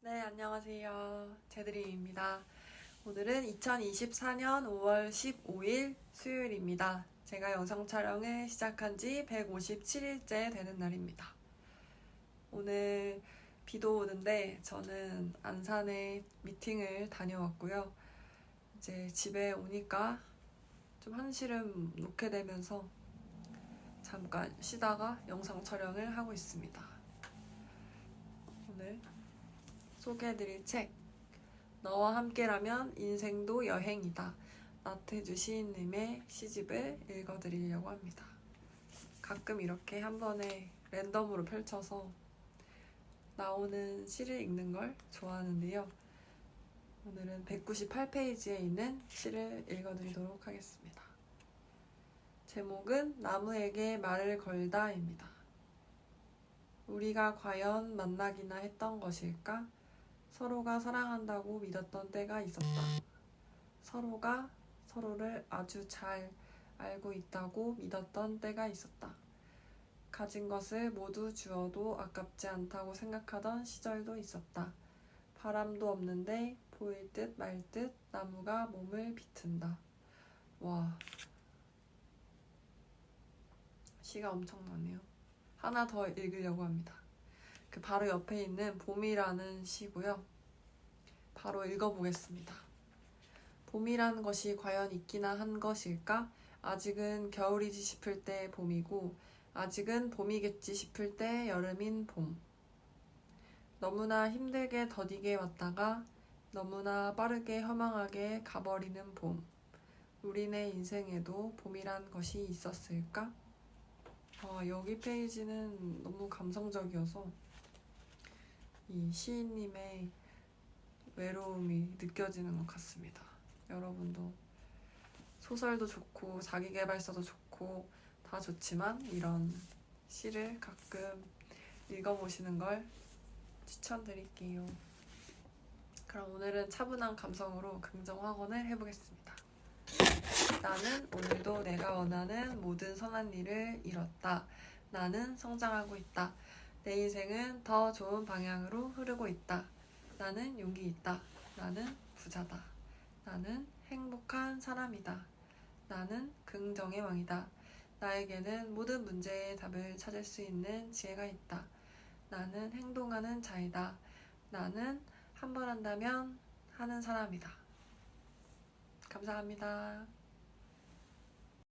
네, 안녕하세요. 제드림입니다. 오늘은 2024년 5월 15일 수요일입니다. 제가 영상 촬영을 시작한 지 157일째 되는 날입니다. 오늘 비도 오는데 저는 안산에 미팅을 다녀왔고요. 이제 집에 오니까 좀 한시름 놓게 되면서 잠깐 쉬다가 영상 촬영을 하고 있습니다. 오늘 소개해드릴 책 너와 함께라면 인생도 여행이다 나태주 시인님의 시집을 읽어드리려고 합니다. 가끔 이렇게 한 번에 랜덤으로 펼쳐서 나오는 시를 읽는 걸 좋아하는데요. 오늘은 198페이지에 있는 시를 읽어드리도록 하겠습니다. 제목은 나무에게 말을 걸다입니다. 우리가 과연 만나기나 했던 것일까? 서로가 사랑한다고 믿었던 때가 있었다. 서로가 서로를 아주 잘 알고 있다고 믿었던 때가 있었다. 가진 것을 모두 주어도 아깝지 않다고 생각하던 시절도 있었다. 바람도 없는데 보일 듯 말 듯 나무가 몸을 비튼다. 와. 시가 엄청나네요. 하나 더 읽으려고 합니다. 그 바로 옆에 있는 봄이라는 시고요. 바로 읽어보겠습니다. 봄이라는 것이 과연 있기나 한 것일까? 아직은 겨울이지 싶을 때 봄이고, 아직은 봄이겠지 싶을 때 여름인 봄. 너무나 힘들게 더디게 왔다가 너무나 빠르게 허망하게 가버리는 봄. 우리네 인생에도 봄이란 것이 있었을까? 아, 여기 페이지는 너무 감성적이어서 이 시인님의 외로움이 느껴지는 것 같습니다. 여러분도 소설도 좋고 자기계발서도 좋고 다 좋지만 이런 시를 가끔 읽어보시는 걸 추천드릴게요. 그럼 오늘은 차분한 감성으로 긍정 확언을 해보겠습니다. 나는 오늘도 내가 원하는 모든 선한 일을 이뤘다. 나는 성장하고 있다. 내 인생은 더 좋은 방향으로 흐르고 있다. 나는 용기 있다. 나는 부자다. 나는 행복한 사람이다. 나는 긍정의 왕이다. 나에게는 모든 문제의 답을 찾을 수 있는 지혜가 있다. 나는 행동하는 자이다. 나는 한 번 한다면 하는 사람이다. 감사합니다.